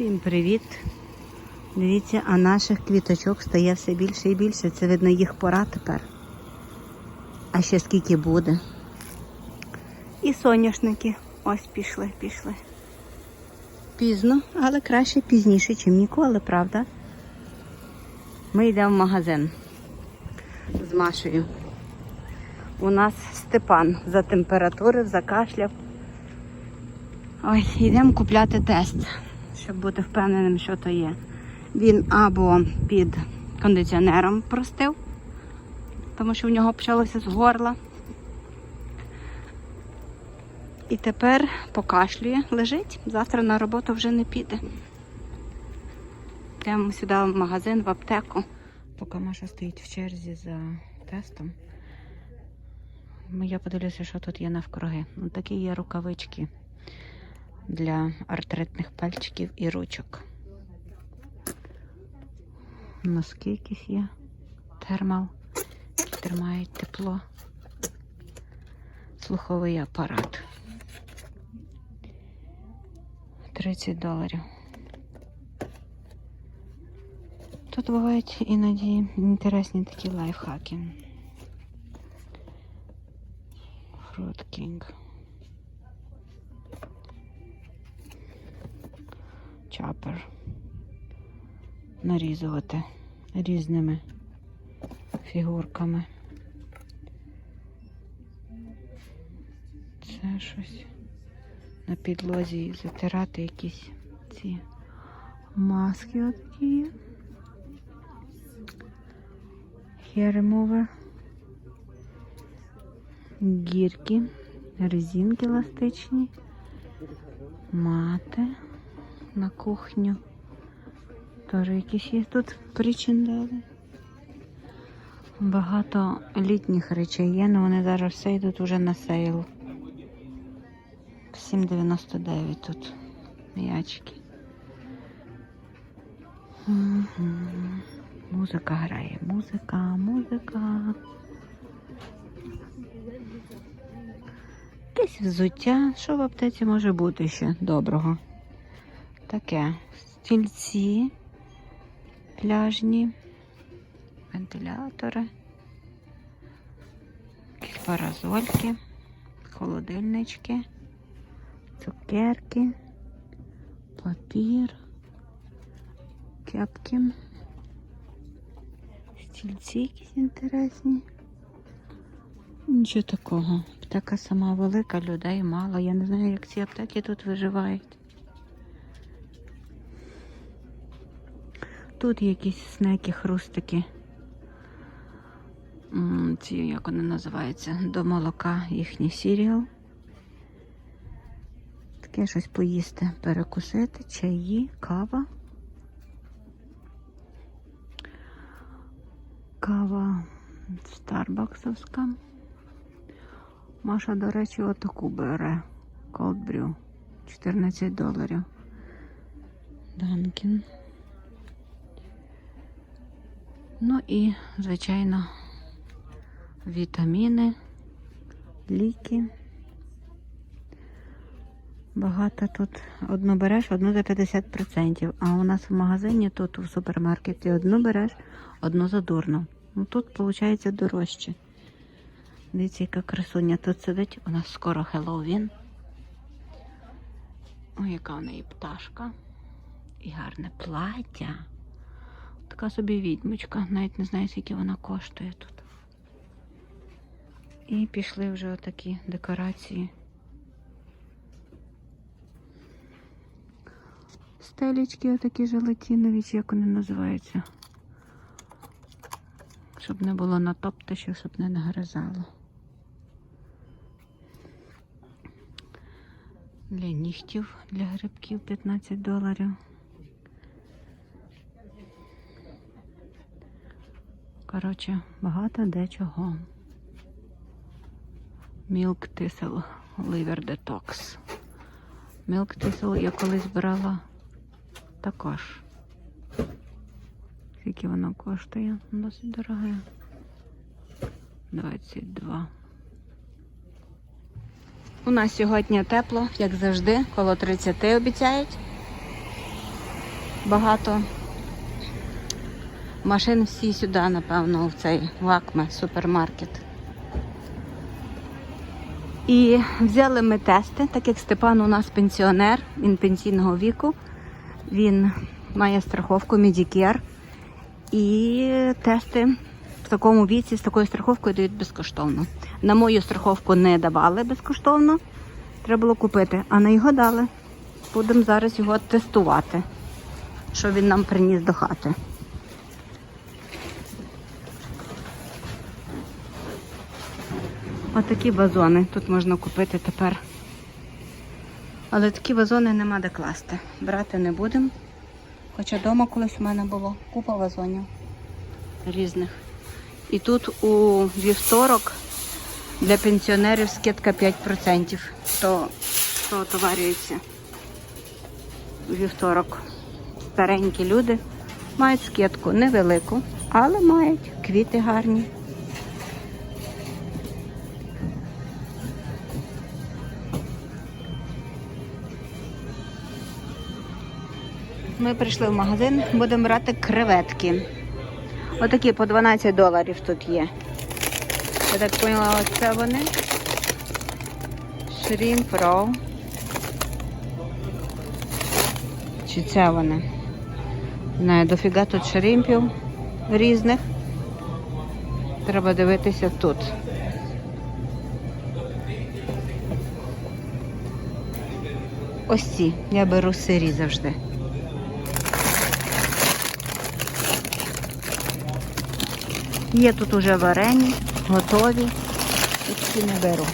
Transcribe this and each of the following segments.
Всім привіт! Дивіться, а наших квіточок стає все більше і більше. Це видно їх пора тепер. А ще скільки буде. І соняшники. Ось пішли, пішли. Пізно, але краще пізніше, ніж ніколи, правда? Ми йдемо в магазин з Машею. У нас Степан затемпературив, закашляв. Ой, йдемо купляти тест, щоб бути впевненим, що то є. Він або під кондиціонером простив, тому що в нього почалося з горла. І тепер покашлює, лежить, завтра на роботу вже не піде. Йдемо сюди в магазин, в аптеку. Поки Маша стоїть в черзі за тестом, я подивлюся, що тут є навкруги. Ну, такі є рукавички для артритних пальчиків і ручок. Носки якісь є. Термал, які тримають тепло. Слуховий апарат. 30 доларів. Тут бувають іноді інтересні такі лайфхаки. Fruit Чапер. Нарізувати різними фігурками. Це щось на підлозі затирати якісь ці маски от такі. Hair remover. Гірки, резинки еластичні, мати на кухню. Теж якісь є тут причиндали. Багато літніх речей є, але вони зараз все йдуть уже на сейл. 7,99 тут м'ячки. Мгм. Музика грає, музика, музика. Якесь взуття, що в аптеці може бути ще доброго. Таке. Стільці пляжні, вентилятори, якісь паразольки, холодильнички, цукерки, папір, кепки, стільці якісь інтересні. Нічого такого. Аптека сама велика, людей мало. Я не знаю, як ці аптеки тут виживають. Тут якісь снеки, хрустики. Ці, як вони називаються, до молока їхній сіріал. Таке щось поїсти, перекусити, чаї, кава. Кава старбаксовська. Маша, до речі, отаку бере. Cold Brew. 14 доларів. Данкін. Ну і, звичайно, вітаміни, ліки. Багато тут одну береш, одну за 50%. А у нас в магазині, тут в супермаркеті, одну береш, одну за дурно. Ну тут, виходить, дорожче. Дивіться, яка красуня тут сидить. У нас скоро Хеллоуін. Ой, яка в неї пташка. І гарне плаття. Така собі відьмочка. Навіть не знаю, скільки вона коштує тут. І пішли вже отакі декорації. Стелічки отакі желатинові, як вони називаються. Щоб не було натоптища, щоб не нагризало. Для нігтів, для грибків 15 доларів. Коротше, багато дечого. Milk Thistle Liver Detox. Milk Thistle я колись брала також. Скільки воно коштує? Досить дороге. 22. У нас сьогодні тепло, як завжди, коло 30 обіцяють. багато машин всі сюди, напевно, в цей вакме супермаркет. І взяли ми тести, так як Степан у нас пенсіонер, він пенсійного віку, він має страховку Medicare. І тести в такому віці з такою страховкою дають безкоштовно. На мою страховку не давали безкоштовно, треба було купити, а на його дали. Будемо зараз його тестувати, що він нам приніс до хати. Отакі вазони тут можна купити тепер. Але такі вазони нема де класти. Брати не будемо. Хоча вдома колись у мене було купа вазонів різних. І тут у вівторок для пенсіонерів скидка 5%. То, то товарюється у вівторок. Старенькі люди мають скидку невелику, але мають квіти гарні. Ми прийшли в магазин, будемо брати креветки. Отакі по 12 доларів тут є. Я так поняла, оце вони. Shrimp Raw. Чи це вони? Знаю, дофіга тут шримпів різних. Треба дивитися тут. Ось ці. Я беру сирі завжди. Є тут уже варені, готові. Такі не беру.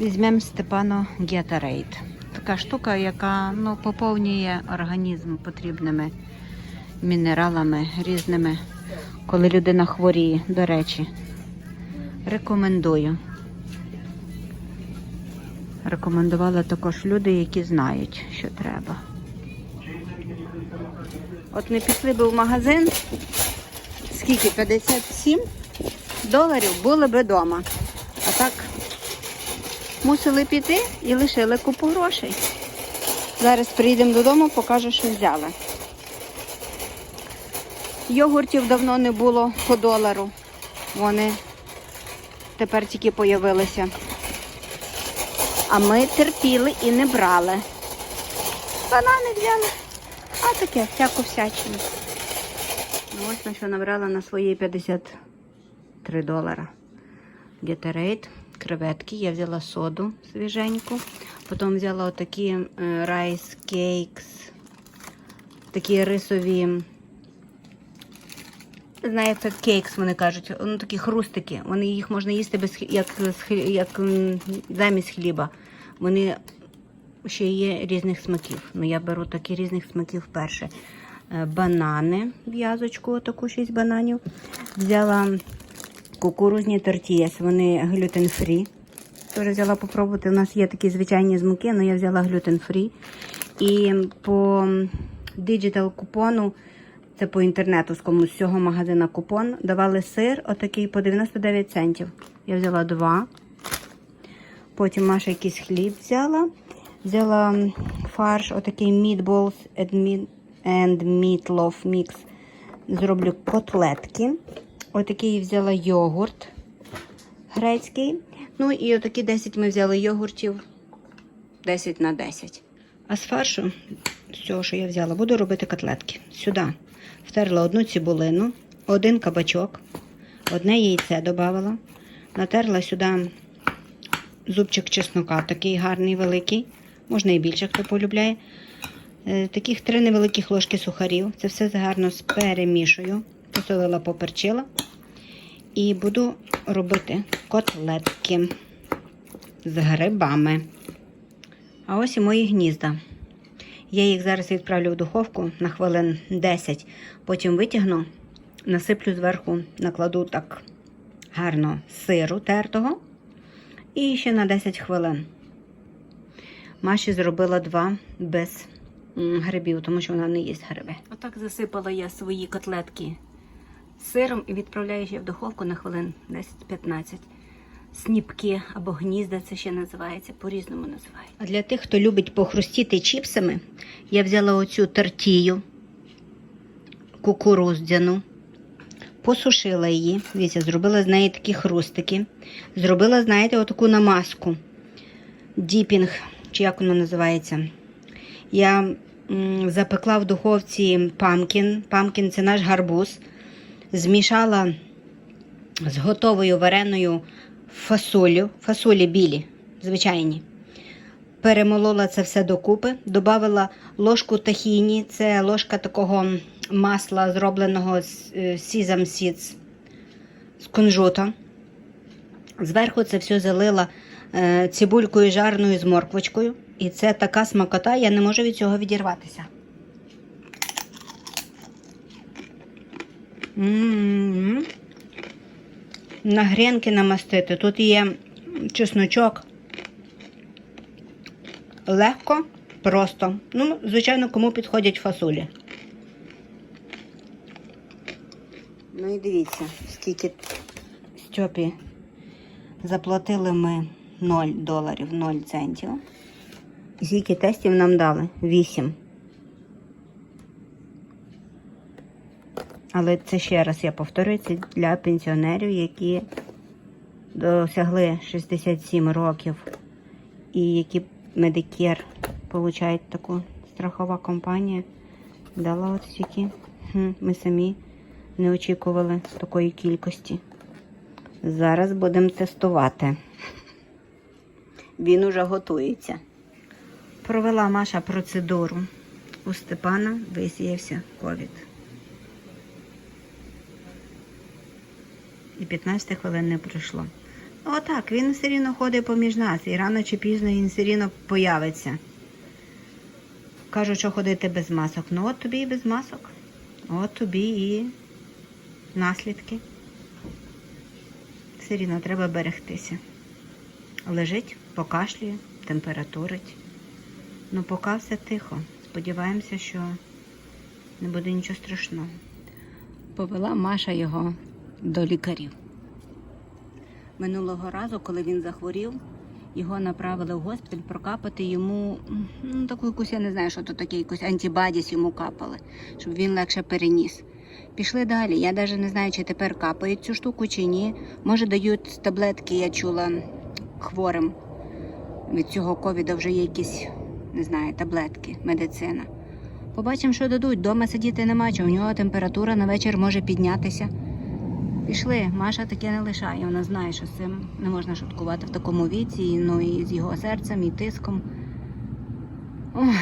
Візьмемо Степано Gatorade. Така штука, яка ну, поповнює організм потрібними мінералами різними, коли людина хворіє, до речі. Рекомендую. Рекомендували також люди, які знають, що треба. От ми пішли би в магазин, скільки? 57 доларів були би вдома. А так мусили піти і лишили купу грошей. Зараз приїдемо додому, покажу, що взяли. Йогуртів давно не було по долару. Вони тепер тільки появилися. А ми терпіли і не брали. Банани взяли. А таке, всяку всячину. Ну, ось на що набрала на свої 53 долара. Gatorade, креветки. Я взяла соду свіженьку. Потім взяла отакі rice cakes. Такі рисові. Знаю, це кейкс, вони кажуть. Ну, такі хрустики. Вони їх можна їсти без як, як замість хліба. Вони ще є різних смаків. Ну, я беру такі різних смаків перше. Е, Банани, в'язочку, таку 6 бананів. Взяла кукурузні тортієс, вони глютен-фрі. Теж взяла попробувати. У нас є такі звичайні з муки, але я взяла глютен-фрі. І по диджитал купону, це по інтернету з комусь з цього магазина купон, давали сир отакий по 99 центів. Я взяла два. Потім Маша якийсь хліб взяла. Взяла фарш, отакий meatballs and meatloaf mix. Зроблю котлетки. Отакий взяла йогурт грецький. Ну і отакі 10 ми взяли йогуртів. 10 на 10. А з фаршу, з цього, що я взяла, буду робити котлетки. Сюди втерла одну цибулину, один кабачок, одне яйце додавала. Натерла сюди зубчик чеснока, такий гарний великий. Можна і більше, хто полюбляє. Е, Таких три невеликих ложки сухарів. Це все гарно перемішую. Посолила, поперчила. І буду робити котлетки з грибами. А ось і мої гнізда. Я їх зараз відправлю в духовку на хвилин 10. Потім витягну, насиплю зверху, накладу так гарно сиру тертого. І ще на 10 хвилин. Маші зробила два без грибів, тому що вона не їсть гриби. Отак засипала я свої котлетки сиром і відправляю ще в духовку на хвилин 10-15. сніпки або гнізда, це ще називається, по-різному називають. А для тих, хто любить похрустіти чіпсами, я взяла оцю тортію кукуруздяну, посушила її. Дивіться, зробила з неї такі хрустики. Зробила, знаєте, отаку намазку. Діпінг, чи як воно називається. Я запекла в духовці памкін. Памкін це наш гарбуз. Змішала з готовою вареною фасолю, фасолі білі, звичайні. Перемолола це все докупи, додала ложку тахіні, це ложка такого масла, зробленого з е, сізам сіц, з кунжута. Зверху це все залила е, цибулькою жарною з морквочкою. І це така смакота, я не можу від цього відірватися. М-м-м. На гренки намастити. Тут є чесночок. Легко, просто. Ну, звичайно, кому підходять фасолі. Ну і дивіться, скільки Стьопі заплатили ми 0 доларів, 0 центів. Скільки тестів нам дали? 8. Але це ще раз я повторюю, це для пенсіонерів, які досягли 67 років і які Medicare получають таку страхова компанія. Дала от стільки. Ми самі не очікували такої кількості. Зараз будемо тестувати. Він уже готується. Провела Маша процедуру. У Степана висіявся ковід. І 15 хвилин не пройшло. Отак, він все рівно ходить поміж нас, і рано чи пізно він все рівно появиться. Кажуть, що ходити без масок. Ну от тобі і без масок. От тобі і наслідки. Все рівно треба берегтися. Лежить, покашлює, температурить. Ну, поки все тихо. Сподіваємося, що не буде нічого страшного. Повела Маша його до лікарів. Минулого разу, коли він захворів, його направили в госпіталь прокапати йому ну, таку якусь, я не знаю, що то таке, якусь антибадіс йому капали, щоб він легше переніс. Пішли далі. Я навіть не знаю, чи тепер капають цю штуку, чи ні. Може, дають таблетки, я чула хворим. Від цього ковіда вже є якісь, не знаю, таблетки, медицина. Побачимо, що дадуть. Дома сидіти нема, чи у нього температура на вечір може піднятися. Пішли, Маша таке не лишає. Вона знає, що з цим не можна шуткувати в такому віці, ну і з його серцем, і тиском. Ой.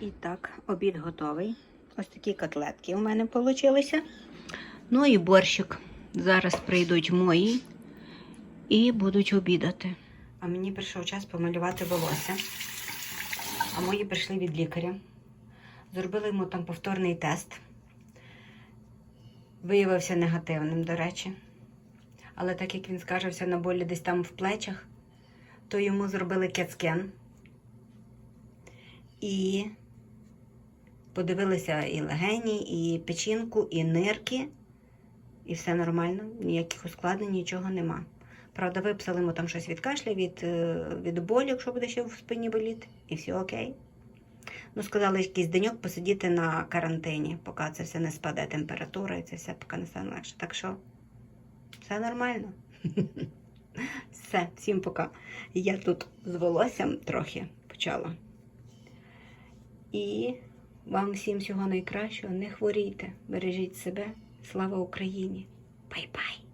І так, обід готовий. Ось такі котлетки у мене вийшли. Ну і борщик. Зараз прийдуть мої і будуть обідати. А мені прийшов час помалювати волосся. А мої прийшли від лікаря. Зробили йому там повторний тест. Виявився негативним, до речі. Але так як він скаржився на болі десь там в плечах, то йому зробили кетскен. І подивилися і легені, і печінку, і нирки. І все нормально, ніяких ускладнень, нічого нема. Правда, виписали йому там щось від кашля, від, е, від болю, якщо буде ще в спині боліти, і все окей. Ну, сказали, якийсь деньок посидіти на карантині, поки це все не спаде температура і це все поки не стане легше. Так що все нормально. Все, всім пока. Я тут з волоссям трохи почала. І вам всім всього найкращого. Не хворійте, бережіть себе. Слава Україні! Бай-бай!